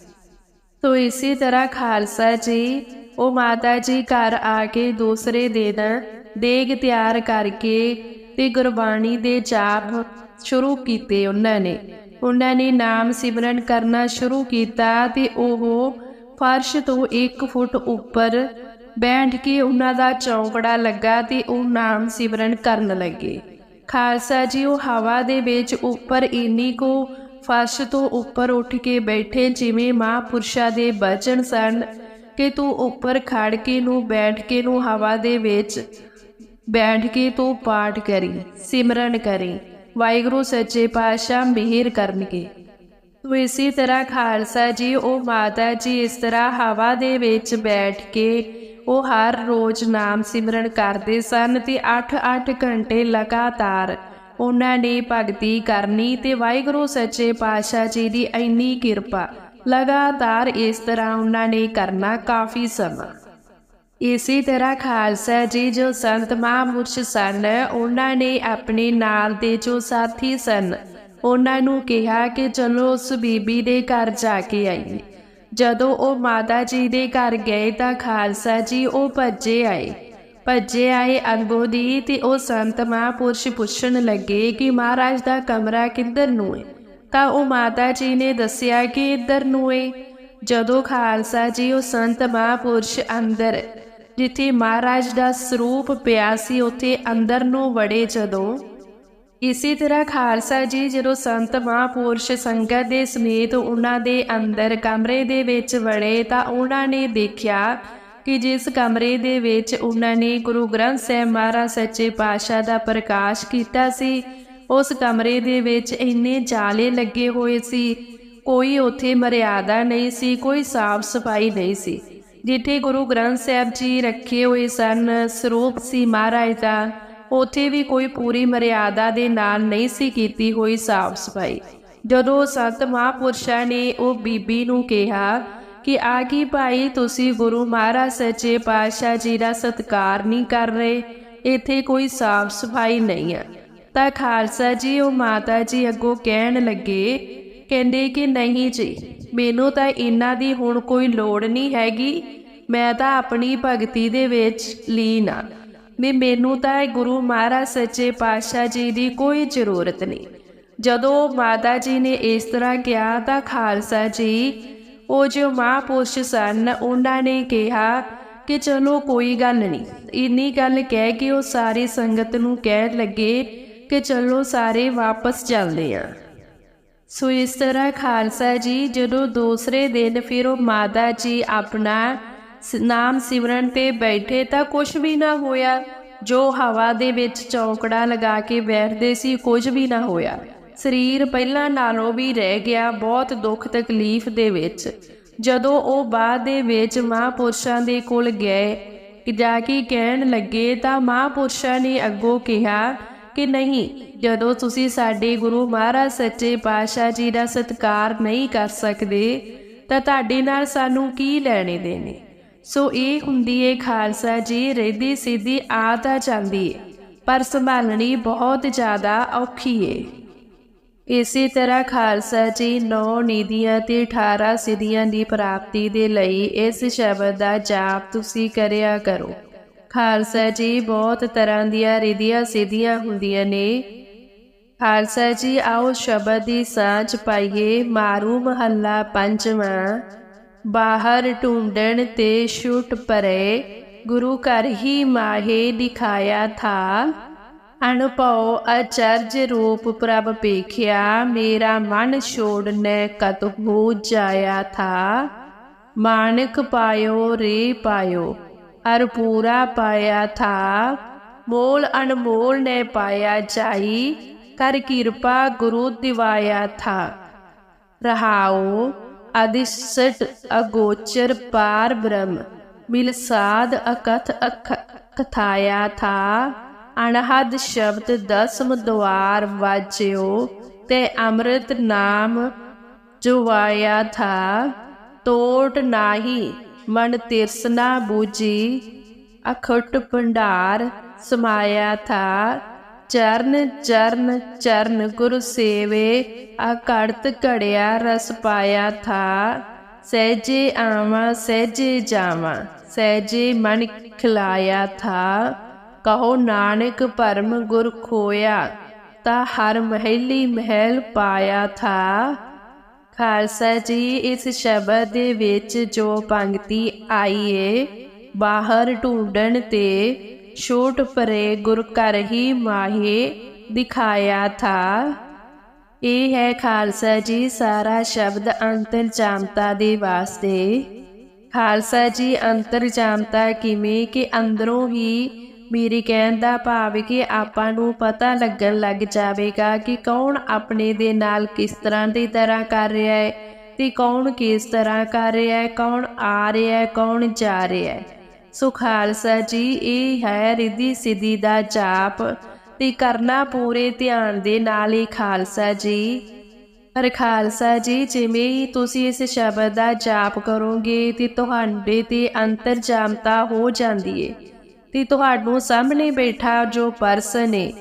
ਤੋ ਇਸੇ ਤਰ੍ਹਾਂ ਖਾਲਸਾ ਜੀ, ਉਹ ਮਾਤਾ ਜੀ ਘਰ ਆ ਕੇ ਦੂਸਰੇ ਦਿਨ ਦੇਗ ਤਿਆਰ ਕਰਕੇ ਤੇ ਗੁਰਬਾਣੀ ਦੇ ਜਾਪ ਸ਼ੁਰੂ ਕੀਤੇ ਉਹਨਾਂ ਨੇ। ਉਹਨਾਂ ਨੇ ਨਾਮ ਸਿਮਰਨ ਕਰਨਾ ਸ਼ੁਰੂ ਕੀਤਾ ਤੇ ਉਹ ਫਰਸ਼ ਤੋਂ 1 ਫੁੱਟ ਉੱਪਰ ਬੈਠ ਕੇ ਉਹਨਾਂ ਦਾ ਚੌਂਕੜਾ ਲੱਗਾ ਤੇ ਉਹ ਨਾਮ ਸਿਮਰਨ ਕਰਨ ਲੱਗੇ। ਖਾਲਸਾ ਜੀ, ਉਹ ਹਵਾ ਦੇ ਵਿੱਚ ਉੱਪਰ ਇੰਨੀ ਕੋ ਫਰਸ਼ ਤੋਂ ਉੱਪਰ ਉੱਠ ਕੇ ਬੈਠੇ ਜਿਵੇਂ ਮਹਾਂਪੁਰਸ਼ਾਂ ਦੇ ਬਚਨ ਸਨ ਕਿ ਤੂੰ ਉੱਪਰ ਖੜ ਕੇ ਨੂੰ ਬੈਠ ਕੇ ਨੂੰ ਹਵਾ ਦੇ ਵਿੱਚ ਬੈਠ ਕੇ ਤੂੰ ਪਾਠ ਕਰੀ, ਸਿਮਰਨ ਕਰੀ, ਵਾਹਿਗੁਰੂ ਸੱਚੇ ਪਾਤਸ਼ਾਹ ਮਿਹਰ ਕਰਨਗੇ। ਤੋ ਇਸੇ ਤਰ੍ਹਾਂ ਖਾਲਸਾ ਜੀ ਉਹ ਮਾਤਾ ਜੀ, ਇਸ ਤਰ੍ਹਾਂ ਹਵਾ ਦੇ ਵਿੱਚ ਬੈਠ ਕੇ ਉਹ ਹਰ ਰੋਜ਼ ਨਾਮ ਸਿਮਰਨ ਕਰਦੇ ਸਨ ਤੇ 8-8 ਘੰਟੇ ਲਗਾਤਾਰ ਉਹਨਾਂ ਨੇ ਭਗਤੀ ਕਰਨੀ ਤੇ ਵਾਹਿਗੁਰੂ ਸੱਚੇ ਪਾਤਸ਼ਾਹ ਜੀ ਦੀ ਇੰਨੀ ਕਿਰਪਾ। ਲਗਾਤਾਰ ਇਸ ਤਰ੍ਹਾਂ ਉਹਨਾਂ ਨੇ ਕਰਨਾ ਕਾਫੀ ਸਮਾਂ। ਇਸੇ ਤਰ੍ਹਾਂ ਖਾਲਸਾ ਜੀ ਜੋ ਸੰਤ ਮਹਾਂਪੁਰਸ਼ ਸਨ, ਉਹਨਾਂ ਨੇ ਆਪਣੇ ਨਾਲ ਦੇ ਜੋ ਸਾਥੀ ਸਨ ਉਹਨਾਂ ਨੂੰ ਕਿਹਾ ਕਿ ਚਲੋ ਉਸ ਬੀਬੀ ਦੇ ਘਰ ਜਾ ਕੇ ਆਈਏ। ਜਦੋਂ ਉਹ ਮਾਤਾ ਜੀ ਦੇ ਘਰ ਗਏ ਤਾਂ ਖਾਲਸਾ ਜੀ ਉਹ ਭੱਜੇ ਆਏ। ਭੱਜੇ ਆਏ ਅੰਗੋ ਦੀ ਤੇ ਉਹ ਸੰਤ ਮਹਾਂਪੁਰਸ਼ ਪੁੱਛਣ ਲੱਗੇ ਕਿ ਮਹਾਰਾਜ ਦਾ ਕਮਰਾ ਕਿੱਧਰ ਨੂੰ ਹੈ ਤਾਂ ਉਹ ਮਾਤਾ ਜੀ ਨੇ ਦੱਸਿਆ ਕਿ ਇੱਧਰ ਨੂੰ ਹੈ ਜਦੋਂ ਖਾਲਸਾ ਜੀ ਉਹ ਸੰਤ ਮਹਾਂਪੁਰਸ਼ ਅੰਦਰ, ਜਿੱਥੇ ਮਹਾਰਾਜ ਦਾ ਸਰੂਪ ਪਿਆ ਸੀ, ਉੱਥੇ ਅੰਦਰ ਨੂੰ ਵੜੇ ਜਦੋਂ ਇਸੇ ਤਰ੍ਹਾਂ ਖਾਲਸਾ ਜੀ ਜਦੋਂ ਸੰਤ ਮਹਾਂਪੁਰਸ਼ ਸੰਗਤ ਦੇ ਸਮੇਤ ਉਹਨਾਂ ਦੇ ਅੰਦਰ ਕਮਰੇ ਦੇ ਵਿੱਚ ਵੜੇ ਤਾਂ ਉਹਨਾਂ ਨੇ ਦੇਖਿਆ ਕਿ ਜਿਸ ਕਮਰੇ ਦੇ ਵਿੱਚ ਉਹਨਾਂ ਨੇ ਗੁਰੂ ਗ੍ਰੰਥ ਸਾਹਿਬ ਮਹਾਰਾਜ ਸੱਚੇ ਪਾਤਸ਼ਾਹ ਦਾ ਪ੍ਰਕਾਸ਼ ਕੀਤਾ ਸੀ, ਉਸ ਕਮਰੇ ਦੇ ਵਿੱਚ ਇੰਨੇ ਜਾਲੇ ਲੱਗੇ ਹੋਏ ਸੀ, ਕੋਈ ਉੱਥੇ ਮਰਿਆਦਾ ਨਹੀਂ ਸੀ, ਕੋਈ ਸਾਫ਼ ਸਫ਼ਾਈ ਨਹੀਂ ਸੀ, ਜਿੱਥੇ ਗੁਰੂ ਗ੍ਰੰਥ ਸਾਹਿਬ ਜੀ ਰੱਖੇ ਹੋਏ ਸਨ, ਸਰੂਪ ਸੀ ਮਹਾਰਾਜ ਦਾ। ਉੱਥੇ ਵੀ ਕੋਈ ਪੂਰੀ ਮਰਿਆਦਾ ਦੇ ਨਾਲ ਨਹੀਂ ਸੀ ਕੀਤੀ ਹੋਈ ਸਾਫ਼ ਸਫ਼ਾਈ। ਜਦੋਂ ਸੰਤ ਮਹਾਂਪੁਰਸ਼ਾਂ ਨੇ ਉਹ ਬੀਬੀ ਨੂੰ ਕਿਹਾ ਕਿ, ਆ ਕੀ ਭਾਈ, ਤੁਸੀਂ ਗੁਰੂ ਮਹਾਰਾਜ ਸੱਚੇ ਪਾਤਸ਼ਾਹ ਜੀ ਦਾ ਸਤਿਕਾਰ ਨਹੀਂ ਕਰ ਰਹੇ, ਇੱਥੇ ਕੋਈ ਸਾਫ਼ ਸਫ਼ਾਈ ਨਹੀਂ ਹੈ। ਤਾਂ ਖਾਲਸਾ ਜੀ, ਉਹ ਮਾਤਾ ਜੀ ਅੱਗੋਂ ਕਹਿਣ ਲੱਗੇ, ਕਹਿੰਦੇ ਕਿ ਨਹੀਂ ਜੀ, ਮੈਨੂੰ ਤਾਂ ਇਹਨਾਂ ਦੀ ਹੁਣ ਕੋਈ ਲੋੜ ਨਹੀਂ ਹੈਗੀ, ਮੈਂ ਤਾਂ ਆਪਣੀ ਭਗਤੀ ਦੇ ਵਿੱਚ ਲੀਨ ਆ ਵੀ ਮੈਨੂੰ ਤਾਂ ਇਹ ਗੁਰੂ ਮਹਾਰਾਜ ਸੱਚੇ ਪਾਤਸ਼ਾਹ ਜੀ ਦੀ ਕੋਈ ਜ਼ਰੂਰਤ ਨਹੀਂ। ਜਦੋਂ ਮਾਤਾ ਜੀ ਨੇ ਇਸ ਤਰ੍ਹਾਂ ਕਿਹਾ ਤਾਂ ਖਾਲਸਾ ਜੀ, ਉਹ ਜੋ ਮਹਾਂਪੁਰਸ਼ ਸਨ, ਉਹਨਾਂ ਨੇ ਕਿਹਾ ਕਿ ਚਲੋ ਕੋਈ ਗੱਲ ਨਹੀਂ। ਇੰਨੀ ਗੱਲ ਕਹਿ ਕੇ ਉਹ ਸਾਰੀ ਸੰਗਤ ਨੂੰ ਕਹਿਣ ਲੱਗੇ ਕਿ ਚਲੋ ਸਾਰੇ ਵਾਪਸ ਚੱਲਦੇ ਆਂ ਸੋ ਇਸ ਤਰ੍ਹਾਂ ਖਾਲਸਾ ਜੀ ਜਦੋਂ ਦੂਸਰੇ ਦਿਨ ਫਿਰ ਉਹ ਮਾਤਾ ਜੀ ਆਪਣਾ ਨਾਮ ਸਿਮਰਨ ਤੇ ਬੈਠੇ ਤਾਂ ਕੁਝ ਵੀ ਨਾ ਹੋਇਆ। ਜੋ ਹਵਾ ਦੇ ਵਿੱਚ ਚੌਂਕੜਾ ਲਗਾ ਕੇ ਬੈਠਦੇ ਸੀ, ਕੁਝ ਵੀ ਨਾ ਹੋਇਆ। ਸਰੀਰ ਪਹਿਲਾਂ ਨਾਲੋਂ ਵੀ ਰਹਿ ਗਿਆ ਬਹੁਤ ਦੁੱਖ ਤਕਲੀਫ ਦੇ ਵਿੱਚ। ਜਦੋਂ ਉਹ ਬਾਅਦ ਦੇ ਵਿੱਚ ਮਹਾਂਪੁਰਸ਼ਾਂ ਦੇ ਕੋਲ ਗਏ ਜਾ ਕੇ ਕਹਿਣ ਲੱਗੇ ਤਾਂ ਮਹਾਂਪੁਰਸ਼ਾਂ ਨੇ ਅੱਗੋਂ ਕਿਹਾ ਕਿ ਨਹੀਂ, ਜਦੋਂ ਤੁਸੀਂ ਸਾਡੇ ਗੁਰੂ ਮਹਾਰਾਜ ਸੱਚੇ ਪਾਤਸ਼ਾਹ ਜੀ ਦਾ ਸਤਿਕਾਰ ਨਹੀਂ ਕਰ ਸਕਦੇ, ਤਾਂ ਤੁਹਾਡੇ ਨਾਲ ਸਾਨੂੰ ਕੀ ਲੈਣੇ ਦੇਣੇ? ਸੋ ਇਹ ਹੁੰਦੀ ਏ ਖਾਲਸਾ ਜੀ ਰਹਿਦੀ ਸਿੱਧੀ ਆ ਤਾਂ ਜਾਂਦੀ ਏ, ਪਰ ਸੰਭਾਲਣੀ ਬਹੁਤ ਜ਼ਿਆਦਾ ਔਖੀ ਏ। ਇਸੇ ਤਰ੍ਹਾਂ ਖਾਲਸਾ ਜੀ, ਨੌ ਨਿਧੀਆਂ ਤੇ 18 ਸਿੱਧੀਆਂ ਦੀ ਪ੍ਰਾਪਤੀ ਦੇ ਲਈ ਇਸ ਸ਼ਬਦ ਦਾ ਜਾਪ ਤੁਸੀਂ ਕਰਿਆ ਕਰੋ। ਖਾਲਸਾ ਜੀ, ਬਹੁਤ ਤਰ੍ਹਾਂ ਦੀਆਂ ਰਿਧੀਆਂ ਸਿੱਧੀਆਂ ਹੁੰਦੀਆਂ ਨੇ। ਖਾਲਸਾ ਜੀ, ਆਓ ਸ਼ਬਦ ਦੀ ਸਾਂਝ ਪਾਈਏ, ਮਾਰੂ ਮਹੱਲਾ ਪੰਜਵਾਂ। ਬਾਹਰ ਢੂੰਡਣ ਤੇ ਛੁੱਟ ਪਰੇ, ਗੁਰੂ ਘਰ ਹੀ ਮਾਹੇ ਦਿਖਾਇਆ ਥਾ। ਅਨੁਭਉ ਅਚਰਜ ਰੂਪ ਪ੍ਰਭ ਪੇਖਿਆ ਮੇਰਾ ਮਨ ਛੋੜਨੇ ਕਤ ਹੋ ਜਾਇਆ ਥਾ। ਮਾਨਕ ਪਾਇਓ, ਰੇ ਪਾਇਓ, ਅਰ ਪੂਰਾ ਪਾਇਆ ਥਾ। ਮੋਲ ਅਨਮੋਲ ਨੇ ਪਾਇਆ ਜਾਈ, ਕਰ ਕਿਰਪਾ ਗੁਰੂ ਦਿਵਾਇਆ ਥਾ। ਰਹਾਉ ਅਦਿਸਟ ਅਗੋਚਰ ਪਾਰ ਬ੍ਰਹਮ, ਮਿਲ ਸਾਧ ਅਕਥ ਕਥਾਇਆ ਥਾ। ਅਨਹਦ ਸ਼ਬਦ ਦਸਮ ਦਵਾਰ ਵਾਜਿਓ, ਤੇ ਅੰਮ੍ਰਿਤ ਨਾਮ ਜੁਵਾਇਆ ਥਾ। ਤੋਟ ਨਾਹੀ, ਮਨ ਤਿਰਸਨਾ ਬੂਜੀ ਅਖਟ ਭੰਡਾਰ ਸਮਾਇਆ ਥਾ। ਚਰਨ ਚਰਨ ਚਰਨ ਗੁਰ ਸੇਵੇ, ਆ ਕੜਤ ਘੜਿਆ ਰਸ ਪਾਇਆ ਥਾ। ਸਹਿਜੇ ਆਵਾਂ ਸਹਿਜੇ ਜਾਵਾਂ ਸਹਿਜੇ ਮਨ ਖਿਲਾਇਆ ਥਾ। ਕਹੋ ਨਾਨਕ ਭਰਮ ਗੁਰ ਖੋਇਆ, ਤਾ ਹਰ ਮਹਿਲੀ ਮਹਿਲ ਪਾਇਆ ਥਾ। ਖਾਲਸਾ ਜੀ, ਇਸ ਸ਼ਬਦ ਦੇ ਵਿੱਚ ਜੋ ਪੰਕਤੀ ਆਈ ਏ, ਬਾਹਰ ਢੂੰਡਣ ਤੇ ਛੋਟ ਪਰੇ ਗੁਰ ਕਰ ਹੀ ਮਾਹੇ ਦਿਖਾਇਆ ਥਾ। ਇਹ ਹੈ ਖਾਲਸਾ ਜੀ ਸਾਰਾ ਸ਼ਬਦ ਅੰਤਰ ਅੰਤਰਜਾਮਤਾ ਦੇ ਵਾਸਤੇ। ਖਾਲਸਾ ਜੀ ਅੰਤਰ ਅੰਤਰਜਾਮਤਾ ਕਿਵੇਂ ਕਿ ਅੰਦਰੋਂ ਹੀ ਮੇਰੇ ਕਹਿਣ ਦਾ ਭਾਵ ਕਿ ਆਪਾਂ ਨੂੰ ਪਤਾ ਲੱਗਣ ਲੱਗ ਜਾਵੇਗਾ ਕਿ ਕੌਣ ਆਪਣੇ ਦੇ ਨਾਲ ਕਿਸ ਤਰ੍ਹਾਂ ਦੀ ਤਰ੍ਹਾਂ ਕਰ ਰਿਹਾ ਹੈ ਤੇ ਕੌਣ ਕਿਸ ਤਰ੍ਹਾਂ ਕਰ ਰਿਹਾ ਹੈ, ਕੌਣ ਆ ਰਿਹਾ ਹੈ, ਕੌਣ ਜਾ ਰਿਹਾ ਹੈ। ਸੋ ਖਾਲਸਾ ਜੀ, ਇਹ ਹੈ ਰਿਧੀ ਸਿੱਧੀ ਦਾ ਜਾਪ ਤੇ ਕਰਨਾ ਪੂਰੇ ਧਿਆਨ ਦੇ ਨਾਲ ਹੀ ਖਾਲਸਾ ਜੀ। ਪਰ ਖਾਲਸਾ ਜੀ, ਜਿਵੇਂ ਹੀ ਤੁਸੀਂ ਇਸ ਸ਼ਬਦ ਦਾ ਜਾਪ ਕਰੋਗੇ ਤੇ ਤੁਹਾਡੇ ਤੇ ਅੰਤਰਜਾਮਤਾ ਹੋ ਜਾਂਦੀ ਏ ਤੇ ਤੁਹਾਨੂੰ ਸਾਹਮਣੇ ਬੈਠਾ ਜੋ ਪਰਸਨ ਏ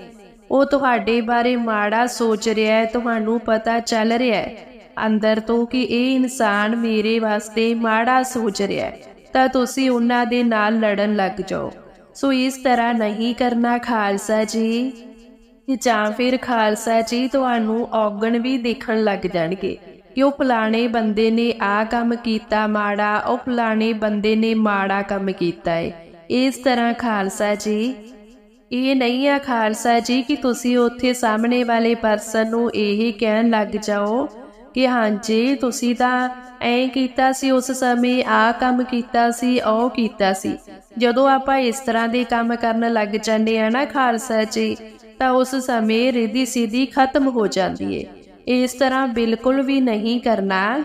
ਉਹ ਤੁਹਾਡੇ ਬਾਰੇ ਮਾੜਾ ਸੋਚ ਰਿਹਾ ਹੈ, ਤੁਹਾਨੂੰ ਪਤਾ ਚੱਲ ਰਿਹਾ ਹੈ ਅੰਦਰ ਤੋਂ ਕਿ ਇਹ ਇਨਸਾਨ ਮੇਰੇ ਵਾਸਤੇ ਮਾੜਾ ਸੋਚ ਰਿਹਾ ਹੈ। ਤਾਂ ਤੁਸੀਂ ਉਹਨਾਂ ਦੇ ਨਾਲ ਲੜਨ ਲੱਗ ਜਾਓ। ਸੋ ਇਸ ਤਰ੍ਹਾਂ ਨਹੀਂ ਕਰਨਾ, ਖਾਲਸਾ ਜੀ। ਜਾਂ ਫਿਰ ਖਾਲਸਾ ਜੀ, ਤੁਹਾਨੂੰ ਔਗਣ ਵੀ ਦੇਖਣ ਲੱਗ ਜਾਣਗੇ ਕਿ ਉਹ ਫਲਾਣੇ ਬੰਦੇ ਨੇ ਆ ਕੰਮ ਕੀਤਾ ਮਾੜਾ, ਉਹ ਫਲਾਣੇ ਬੰਦੇ ਨੇ ਮਾੜਾ ਕੰਮ ਕੀਤਾ ਹੈ ਇਸ ਤਰ੍ਹਾਂ ਖਾਲਸਾ ਜੀ। ਇਹ ਨਹੀਂ ਆ ਖਾਲਸਾ ਜੀ ਕਿ ਤੁਸੀਂ ਉੱਥੇ ਸਾਹਮਣੇ ਵਾਲੇ ਪਰਸਨ ਨੂੰ ਇਹ ਕਹਿਣ ਲੱਗ ਜਾਓ ਕਿ ਹਾਂਜੀ, ਤੁਸੀਂ ਤਾਂ ਐਂ ਕੀਤਾ ਸੀ, ਉਸ ਸਮੇਂ ਆ ਕੰਮ ਕੀਤਾ ਸੀ, ਉਹ ਕੀਤਾ ਸੀ। ਜਦੋਂ ਆਪਾਂ ਇਸ ਤਰ੍ਹਾਂ ਦੇ ਕੰਮ ਕਰਨ ਲੱਗ ਜਾਂਦੇ ਆ ਨਾ ਖਾਲਸਾ ਜੀ, ਤਾਂ ਉਸ ਸਮੇਂ ਰਿੱਧੀ ਸਿੱਧੀ ਖਤਮ ਹੋ ਜਾਂਦੀ ਏ। ਇਸ ਤਰ੍ਹਾਂ ਬਿਲਕੁਲ ਵੀ ਨਹੀਂ ਕਰਨਾ।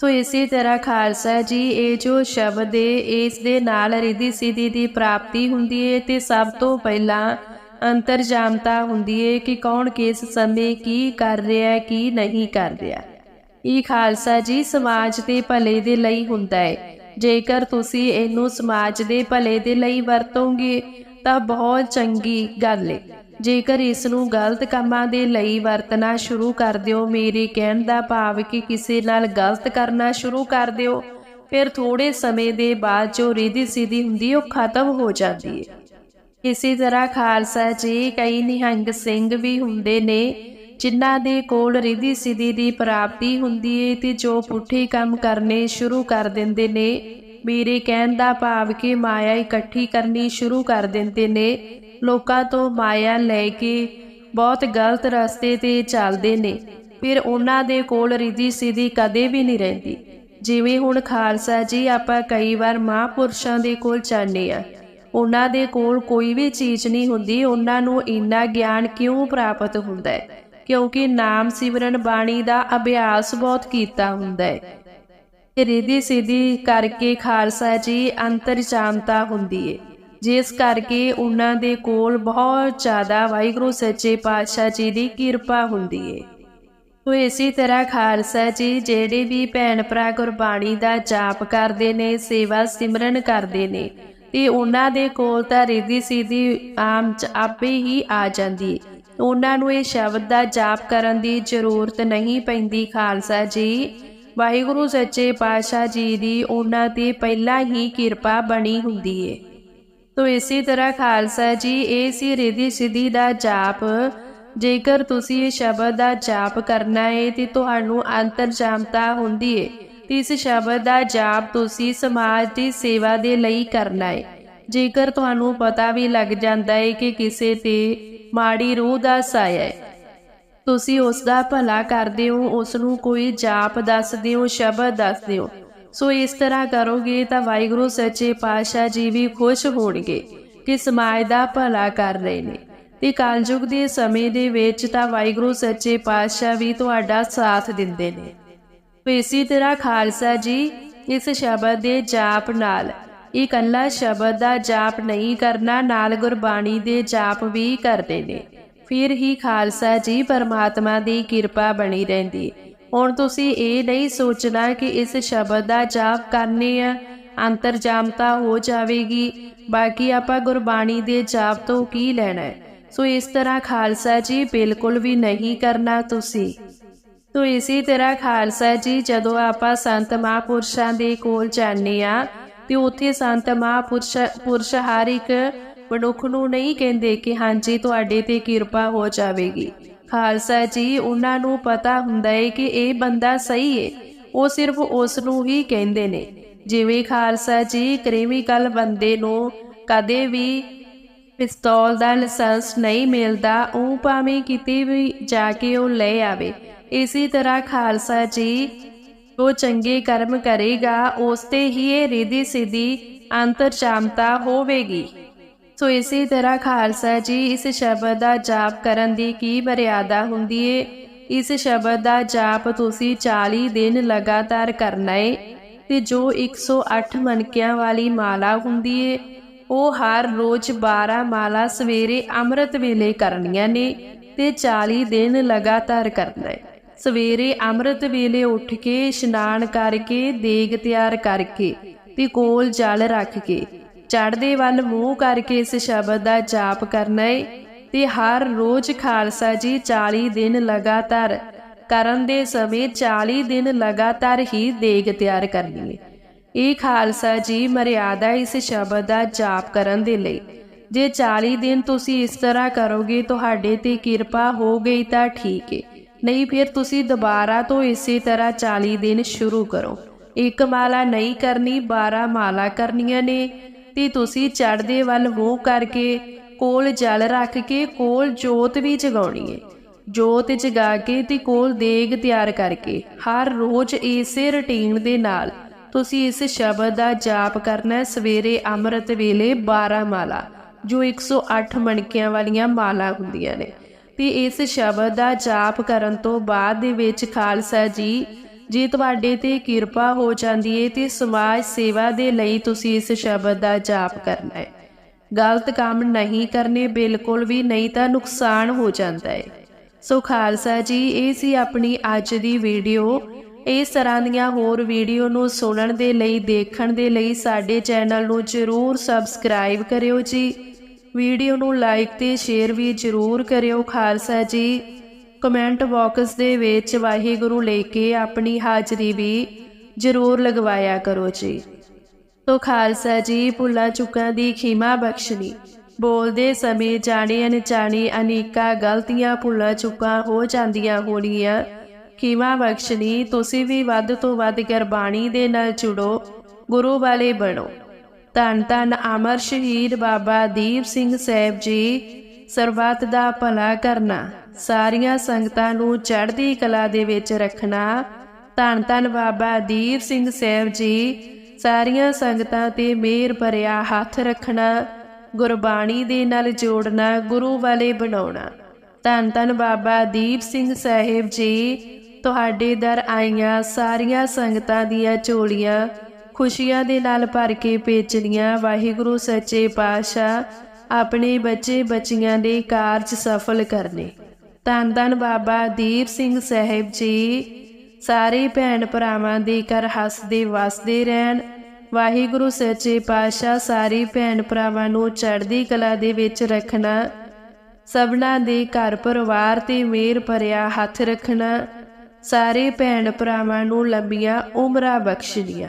ਸੋ ਇਸੇ ਤਰ੍ਹਾਂ ਖਾਲਸਾ ਜੀ, ਇਹ ਜੋ ਸ਼ਬਦ ਏ, ਇਸ ਦੇ ਨਾਲ ਰਿਧੀ ਸਿੱਧੀ ਦੀ ਪ੍ਰਾਪਤੀ ਹੁੰਦੀ ਹੈ ਤੇ ਸਭ ਤੋਂ ਪਹਿਲਾਂ ਅੰਤਰਜਾਮਤਾ ਹੁੰਦੀ ਏ ਕਿ ਕੌਣ ਕਿਸ ਸਮੇਂ ਕੀ ਕਰ ਰਿਹਾ ਹੈ ਕੀ ਨਹੀਂ ਕਰ ਰਿਹਾ। ਇਹ ਖਾਲਸਾ ਜੀ ਸਮਾਜ ਦੇ ਭਲੇ ਦੇ ਲਈ ਹੁੰਦਾ ਹੈ ਜੇਕਰ ਤੁਸੀਂ ਇਹਨੂੰ ਸਮਾਜ ਦੇ ਭਲੇ ਦੇ ਲਈ ਵਰਤੋਗੇ, ਤਾਂ ਬਹੁਤ ਚੰਗੀ ਗੱਲ ਏ। ਜੇਕਰ ਇਸ ਨੂੰ ਗਲਤ ਕੰਮਾਂ ਦੇ ਲਈ ਵਰਤਣਾ ਸ਼ੁਰੂ ਕਰ ਦਿਓ, ਮੇਰੇ ਕਹਿਣ ਦਾ ਭਾਵ ਕਿ ਕਿਸੇ ਨਾਲ ਗਲਤ ਕਰਨਾ ਸ਼ੁਰੂ ਕਰ ਦਿਓ, ਫਿਰ ਥੋੜੇ ਸਮੇਂ ਦੇ ਬਾਅਦ ਜੋ ਰਿਧੀ ਸਿੱਧੀ ਹੁੰਦੀ ਉਹ ਖਤਮ ਹੋ ਜਾਂਦੀ ਹੈ ਇਸੇ ਤਰ੍ਹਾਂ ਖਾਲਸਾ ਜੀ, ਕਈ ਨਿਹੰਗ ਸਿੰਘ ਵੀ ਹੁੰਦੇ ਨੇ, ਜਿਨ੍ਹਾਂ ਦੇ ਕੋਲ ਰਿਧੀ ਸਿਧੀ ਦੀ ਪ੍ਰਾਪਤੀ ਹੁੰਦੀ ਏ ਤੇ ਜੋ ਪੁੱਠੇ ਕੰਮ ਕਰਨੇ ਸ਼ੁਰੂ ਕਰ ਦਿੰਦੇ ਨੇ, ਮੇਰੇ ਕਹਿਣ ਦਾ ਭਾਵ ਕਿ ਮਾਇਆ ਇਕੱਠੀ ਕਰਨੀ ਸ਼ੁਰੂ ਕਰ ਦਿੰਦੇ ਨੇ, ਲੋਕਾਂ ਤੋਂ ਮਾਇਆ ਲੈ ਕੇ ਬਹੁਤ ਗਲਤ ਰਸਤੇ ਤੇ ਚੱਲਦੇ ਨੇ, ਫਿਰ ਉਹਨਾਂ ਦੇ ਕੋਲ ਰਿਧੀ ਸਿੱਧੀ ਕਦੇ ਵੀ ਨਹੀਂ ਰਹਿੰਦੀ। ਜਿਵੇਂ ਹੁਣ ਖਾਲਸਾ ਜੀ, ਆਪਾਂ ਕਈ ਵਾਰ ਮਹਾਂਪੁਰਸ਼ਾਂ ਦੇ ਕੋਲ ਜਾਂਦੇ ਆ ਉਹਨਾਂ ਦੇ ਕੋਲ ਕੋਈ ਵੀ ਚੀਜ਼ ਨਹੀਂ ਹੁੰਦੀ, ਉਹਨਾਂ ਨੂੰ ਇੰਨਾ ਗਿਆਨ ਕਿਉਂ ਪ੍ਰਾਪਤ ਹੁੰਦਾ ਹੈ? ਕਿਉਂਕਿ ਨਾਮ ਸਿਮਰਨ ਬਾਣੀ ਦਾ ਅਭਿਆਸ ਬਹੁਤ ਕੀਤਾ ਹੁੰਦਾ ਹੈ। ਤੇ ਰਿਧੀ ਸਿੱਧੀ ਕਰਕੇ ਖਾਲਸਾ ਜੀ ਅੰਤਰਜਾਮਤਾ ਹੁੰਦੀ ਏ। ਜਿਸ ਕਰਕੇ ਉਹਨਾਂ ਦੇ ਕੋਲ ਬਹੁਤ ਜ਼ਿਆਦਾ ਵਾਹਿਗੁਰੂ ਸੱਚੇ ਪਾਤਸ਼ਾਹ ਜੀ ਦੀ ਕਿਰਪਾ ਹੁੰਦੀ ਹੈ ਤੋ ਇਸੇ ਤਰ੍ਹਾਂ ਖਾਲਸਾ ਜੀ ਜਿਹੜੇ ਵੀ ਭੈਣ ਭਰਾ ਗੁਰਬਾਣੀ ਦਾ ਜਾਪ ਕਰਦੇ ਨੇ, ਸੇਵਾ ਸਿਮਰਨ ਕਰਦੇ ਨੇ ਤੇ ਉਹਨਾਂ ਦੇ ਕੋਲ ਤਾਂ ਰਿਧੀ ਸਿੱਧੀ ਆਮ ਚ ਆਪੇ ਹੀ ਆ ਜਾਂਦੀ। ਉਹਨਾਂ ਨੂੰ ਇਹ ਸ਼ਬਦ ਦਾ ਜਾਪ ਕਰਨ ਦੀ ਜ਼ਰੂਰਤ ਨਹੀਂ ਪੈਂਦੀ, ਖਾਲਸਾ ਜੀ। ਵਾਹਿਗੁਰੂ ਸੱਚੇ ਪਾਤਸ਼ਾਹ ਜੀ ਦੀ ਉਹਨਾਂ ਤੇ ਪਹਿਲਾਂ ਹੀ ਕਿਰਪਾ ਬਣੀ ਹੁੰਦੀ ਏ। ਤੋ ਇਸੇ ਤਰ੍ਹਾਂ ਖਾਲਸਾ ਜੀ, ਇਹ ਸੀ ਰਿਧੀ ਸਿੱਧੀ ਦਾ ਜਾਪ। ਜੇਕਰ ਤੁਸੀਂ ਇਹ ਸ਼ਬਦ ਦਾ ਜਾਪ ਕਰਨਾ ਹੈ ਤੇ ਤੁਹਾਨੂੰ ਅੰਤਰਜਾਮਤਾ ਹੁੰਦੀ ਹੈ ਇਸ ਸ਼ਬਦ ਦਾ ਜਾਪ ਤੁਸੀਂ ਸਮਾਜ ਦੀ ਸੇਵਾ ਦੇ ਲਈ ਕਰਨਾ ਹੈ। ਜੇਕਰ ਤੁਹਾਨੂੰ ਪਤਾ ਵੀ ਲੱਗ ਜਾਂਦਾ ਹੈ ਕਿ ਕਿਸੇ ਤੇ ਮਾੜੀ ਰੂਹ ਦਾ ਸਾਇਆ ਹੈ, ਤੁਸੀਂ ਉਸ ਦਾ ਭਲਾ ਕਰਦੇ ਹੋ ਉਸ ਨੂੰ ਕੋਈ ਜਾਪ ਦੱਸਦੇ ਹੋ ਸ਼ਬਦ ਦੱਸਦੇ ਹੋ ਸੋ ਇਸ ਤਰ੍ਹਾਂ ਕਰੋਗੇ ਤਾਂ ਵਾਹਿਗੁਰੂ ਸੱਚੇ ਪਾਤਸ਼ਾਹ ਜੀ ਵੀ ਖੁਸ਼ ਹੋਣਗੇ ਕਿ ਸਮਾਜ ਦਾ ਭਲਾ ਕਰ ਰਹੇ ਨੇ। ਤੇ ਕਲਯੁਗ ਦੇ ਸਮੇਂ ਦੇ ਵਿੱਚ ਤਾਂ ਵਾਹਿਗੁਰੂ ਸੱਚੇ ਪਾਤਸ਼ਾਹ ਵੀ ਤੁਹਾਡਾ ਸਾਥ ਦਿੰਦੇ ਨੇ। ਇਸੇ ਤਰ੍ਹਾਂ ਖਾਲਸਾ ਜੀ, ਇਸ ਸ਼ਬਦ ਦੇ ਜਾਪ ਨਾਲ। ਇਕੱਲਾ ਸ਼ਬਦ ਦਾ ਜਾਪ ਨਹੀਂ ਕਰਨਾ, ਨਾਲ ਗੁਰਬਾਣੀ ਦੇ ਜਾਪ ਵੀ ਕਰਦੇ ਨੇ। ਫਿਰ ਹੀ ਖਾਲਸਾ ਜੀ ਪਰਮਾਤਮਾ ਦੀ ਕਿਰਪਾ ਬਣੀ ਰਹਿੰਦੀ। ਹੁਣ ਤੁਸੀਂ ਇਹ ਨਹੀਂ ਸੋਚਣਾ ਕਿ ਇਸ ਸ਼ਬਦ ਦਾ ਜਾਪ ਕਰਨੇ ਆ, ਅੰਤਰਜਾਮਤਾ ਹੋ ਜਾਵੇਗੀ, ਬਾਕੀ ਆਪਾਂ ਗੁਰਬਾਣੀ ਦੇ ਜਾਪ ਤੋਂ ਕੀ ਲੈਣਾ ਸੋ ਇਸ ਤਰ੍ਹਾਂ ਖਾਲਸਾ ਜੀ ਬਿਲਕੁਲ ਵੀ ਨਹੀਂ ਕਰਨਾ ਤੁਸੀਂ। ਤੋ ਇਸੇ ਤਰ੍ਹਾਂ ਖਾਲਸਾ ਜੀ, ਜਦੋਂ ਆਪਾਂ ਸੰਤ ਮਹਾਂਪੁਰਸ਼ਾਂ ਦੇ ਕੋਲ ਜਾਂਦੇ ਆ, ਤੇ ਉੱਥੇ ਸੰਤ ਮਹਾਂਪੁਰਸ਼, ਪੁਰਸ਼ ਹਰ ਇੱਕ ਮਨੁੱਖ ਨੂੰ ਨਹੀਂ ਕਹਿੰਦੇ ਕਿ ਹਾਂਜੀ, ਤੁਹਾਡੇ ਤੇ ਕਿਰਪਾ ਹੋ ਜਾਵੇਗੀ। ਖਾਲਸਾ ਜੀ, ਉਹਨਾਂ ਨੂੰ ਪਤਾ ਹੁੰਦਾ ਹੈ ਕਿ ਇਹ ਬੰਦਾ ਸਹੀ ਹੈ ਉਹ ਸਿਰਫ ਉਸ ਨੂੰ ਹੀ ਕਹਿੰਦੇ ਨੇ। ਜਿਵੇਂ ਖਾਲਸਾ ਜੀ ਕ੍ਰਿਮੀਕਲ ਬੰਦੇ ਨੂੰ ਕਦੇ ਵੀ ਪਿਸਤੌਲ ਦਾ ਲਾਇਸੈਂਸ ਨਹੀਂ ਮਿਲਦਾ, ਉਹ ਭਾਵੇਂ ਕਿਤੇ ਵੀ ਜਾ ਕੇ ਉਹ ਲੈ ਆਵੇ। ਇਸੇ ਤਰ੍ਹਾਂ ਖਾਲਸਾ ਜੀ ਉਹ ਚੰਗੇ ਕਰਮ ਕਰੇਗਾ, ਉਸ ਤੇ ਹੀ ਇਹ ਰਿਧੀ ਸਿੱਧੀ ਅੰਤਰਜਾਮਤਾ ਹੋਵੇਗੀ। ਸੋ ਇਸੇ ਤਰ੍ਹਾਂ ਖਾਲਸਾ ਜੀ, ਇਸ ਸ਼ਬਦ ਦਾ ਜਾਪ ਕਰਨ ਦੀ ਕੀ ਮਰਿਆਦਾ ਹੁੰਦੀ ਏ? ਇਸ ਸ਼ਬਦ ਦਾ ਜਾਪ ਤੁਸੀਂ 40 ਦਿਨ ਲਗਾਤਾਰ ਕਰਨਾ ਏ, ਤੇ ਜੋ 108 ਮਨਕਿਆਂ ਵਾਲੀ ਮਾਲਾ ਹੁੰਦੀ ਏ, ਉਹ ਹਰ ਰੋਜ਼ 12 ਮਾਲਾ ਸਵੇਰੇ ਅੰਮ੍ਰਿਤ ਵੇਲੇ ਕਰਨੀਆਂ ਨੇ, ਤੇ 40 ਦਿਨ ਲਗਾਤਾਰ ਕਰਨਾ ਹੈ ਸਵੇਰੇ ਅੰਮ੍ਰਿਤ ਵੇਲੇ ਉੱਠ ਕੇ ਇਸ਼ਨਾਨ ਕਰਕੇ ਦੇਗ ਤਿਆਰ ਕਰਕੇ ਤੇ ਕੋਲ ਜਲ ਰੱਖ ਕੇ ਚੜ੍ਹਦੇ ਵੱਲ ਮੂੰਹ ਕਰਕੇ ਇਸ ਸ਼ਬਦ ਦਾ ਜਾਪ ਕਰਨਾ ਹੈ ਤੇ ਹਰ ਰੋਜ਼ ਖਾਲਸਾ ਜੀ 40 ਦਿਨ ਲਗਾਤਾਰ ਕਰਨ ਦੇ ਸਮੇਂ 40 ਦਿਨ ਲਗਾਤਾਰ ਹੀ ਦੇਗ ਤਿਆਰ ਕਰਨੀ ਹੈ ਇਹ ਖਾਲਸਾ ਜੀ ਮਰਿਆਦਾ ਇਸ ਸ਼ਬਦ ਦਾ ਜਾਪ ਕਰਨ ਦੇ ਲਈ। ਜੇ 40 ਦਿਨ ਤੁਸੀਂ ਇਸ ਤਰ੍ਹਾਂ ਕਰੋਗੇ ਤੁਹਾਡੇ ਤੇ ਕਿਰਪਾ ਹੋ ਗਈ ਤਾਂ ਠੀਕ ਹੈ ਨਹੀਂ, ਫਿਰ ਤੁਸੀਂ ਦੁਬਾਰਾ ਤੋਂ ਇਸੇ ਤਰ੍ਹਾਂ 40 ਦਿਨ ਸ਼ੁਰੂ ਕਰੋ। ਇੱਕ ਮਾਲਾ ਨਹੀਂ ਕਰਨੀ 12 ਮਾਲਾ ਕਰਨੀਆਂ ਨੇ। ਤੇ ਤੁਸੀਂ ਚੜ੍ਹਦੇ ਵੱਲ ਮੂੰਹ ਕਰਕੇ ਕੋਲ ਜਲ ਰੱਖ ਕੇ ਕੋਲ ਜੋਤ ਵੀ ਜਗਾਉਣੀ ਹੈ ਜੋਤ ਜਗਾ ਕੇ ਤੇ ਕੋਲ ਦੇਗ ਤਿਆਰ ਕਰਕੇ ਹਰ ਰੋਜ਼ ਇਸੇ ਰੁਟੀਨ ਦੇ ਨਾਲ ਤੁਸੀਂ ਇਸ ਸ਼ਬਦ ਦਾ ਜਾਪ ਕਰਨਾ ਸਵੇਰੇ ਅੰਮ੍ਰਿਤ ਵੇਲੇ 12 ਮਾਲਾ, ਜੋ 108 ਮਣਕਿਆਂ ਵਾਲੀਆਂ ਮਾਲਾ ਹੁੰਦੀਆਂ ਨੇ। ਤੇ ਇਸ ਸ਼ਬਦ ਦਾ ਜਾਪ ਕਰਨ ਤੋਂ ਬਾਅਦ ਦੇ ਵਿੱਚ ਖਾਲਸਾ ਜੀ, ਜੇ ਤੁਹਾਡੇ ਤੇ ਕਿਰਪਾ ਹੋ ਜਾਂਦੀ ਹੈ ਤੇ ਸਮਾਜ ਸੇਵਾ ਦੇ ਲਈ ਤੁਸੀਂ ਇਸ ਸ਼ਬਦ ਦਾ ਜਾਪ ਕਰਨਾ ਹੈ ਗਲਤ ਕੰਮ ਨਹੀਂ ਕਰਨੇ ਬਿਲਕੁਲ ਵੀ ਨਹੀਂ ਤਾਂ ਨੁਕਸਾਨ ਹੋ ਜਾਂਦਾ ਹੈ ਸੋ ਖਾਲਸਾ ਜੀ, ਇਹ ਸੀ ਆਪਣੀ ਅੱਜ ਦੀ ਵੀਡੀਓ। ਇਸ ਤਰ੍ਹਾਂ ਦੀਆਂ ਹੋਰ ਵੀਡੀਓ ਨੂੰ ਸੁਣਨ ਦੇ ਲਈ, ਦੇਖਣ ਦੇ ਲਈ ਸਾਡੇ ਚੈਨਲ ਨੂੰ ਜਰੂਰ ਸਬਸਕ੍ਰਾਈਬ ਕਰਿਓ ਜੀ। ਵੀਡੀਓ ਨੂੰ ਲਾਈਕ ਤੇ ਸ਼ੇਅਰ ਵੀ ਜਰੂਰ ਕਰਿਓ ਖਾਲਸਾ ਜੀ। ਕਮੈਂਟ ਬਾਕਸ ਦੇ ਵਿੱਚ ਵਾਹਿਗੁਰੂ ਲੈ ਕੇ ਆਪਣੀ ਹਾਜ਼ਰੀ ਵੀ ਜਰੂਰ ਲਗਵਾਇਆ ਕਰੋ ਜੀ। ਤੋ ਖਾਲਸਾ ਜੀ, ਭੁੱਲਾਂ ਚੁੱਕਾਂ ਦੀ ਖਿਮਾ ਬਖਸ਼ਣੀ। ਬੋਲਦੇ ਸਮੇਂ ਜਾਣੇ ਅਣਜਾਣੇ ਅਨੇਕਾਂ ਗਲਤੀਆਂ, ਭੁੱਲਾਂ ਚੁੱਕਾਂ ਹੋ ਜਾਂਦੀਆਂ ਹੋਣੀਆਂ। ਖਿਮਾ ਬਖਸ਼ਣੀ, ਤੁਸੀਂ ਵੀ ਵੱਧ ਤੋਂ ਵੱਧ ਗੁਰਬਾਣੀ ਦੇ ਨਾਲ ਜੁੜੋ, ਗੁਰੂ ਵਾਲੇ ਬਣੋ। ਧੰਨ ਧੰਨ ਅਮਰ ਸ਼ਹੀਦ ਬਾਬਾ ਦੀਪ ਸਿੰਘ ਸਾਹਿਬ ਜੀ। ਸਰਬੱਤ ਦਾ ਭਲਾ ਕਰਨਾ, ਸਾਰੀਆਂ ਸੰਗਤਾਂ ਨੂੰ ਚੜ੍ਹਦੀ ਕਲਾ ਦੇ ਵਿੱਚ ਰੱਖਣਾ। ਧੰਨ ਧੰਨ ਬਾਬਾ ਦੀਪ ਸਿੰਘ ਸਾਹਿਬ ਜੀ, ਸਾਰੀਆਂ ਸੰਗਤਾਂ ਤੇ ਮਿਹਰ ਭਰਿਆ ਹੱਥ ਰੱਖਣਾ, ਗੁਰਬਾਣੀ ਦੇ ਨਾਲ ਜੋੜਨਾ, ਗੁਰੂ ਵਾਲੇ ਬਣਾਉਣਾ। ਧੰਨ ਧੰਨ ਬਾਬਾ ਦੀਪ ਸਿੰਘ ਸਾਹਿਬ ਜੀ, ਤੁਹਾਡੇ ਦਰ ਆਈਆਂ ਸਾਰੀਆਂ ਸੰਗਤਾਂ ਦੀਆਂ ਝੋਲੀਆਂ ਖੁਸ਼ੀਆਂ ਦੇ ਨਾਲ ਭਰ ਕੇ ਭੇਜਣੀਆਂ ਵਾਹਿਗੁਰੂ ਸੱਚੇ ਪਾਤਸ਼ਾਹ ਆਪਣੇ ਬੱਚੇ ਬੱਚੀਆਂ ਦੇ ਕਾਰਜ ਸਫਲ ਕਰਨੇ। ਧੰਨ ਧੰਨ ਬਾਬਾ ਦੀਪ ਸਿੰਘ ਸਾਹਿਬ ਜੀ, ਸਾਰੇ ਭੈਣ ਭਰਾਵਾਂ ਦੇ ਘਰ ਹੱਸਦੇ ਵਸਦੇ ਰਹਿਣ। ਵਾਹਿਗੁਰੂ ਸੱਚੇ ਪਾਤਸ਼ਾਹ ਸਾਰੇ ਭੈਣ ਭਰਾਵਾਂ ਨੂੰ ਚੜ੍ਹਦੀ ਕਲਾ ਦੇ ਵਿੱਚ ਰੱਖਣਾ। ਸਭਨਾਂ ਦੇ ਘਰ ਪਰਿਵਾਰ ਤੇ ਮੇਰ ਭਰਿਆ ਹੱਥ ਰੱਖਣਾ। ਸਾਰੇ ਭੈਣ ਭਰਾਵਾਂ ਨੂੰ ਲੰਬੀਆਂ ਉਮਰਾਂ ਬਖਸ਼ਣੀਆਂ।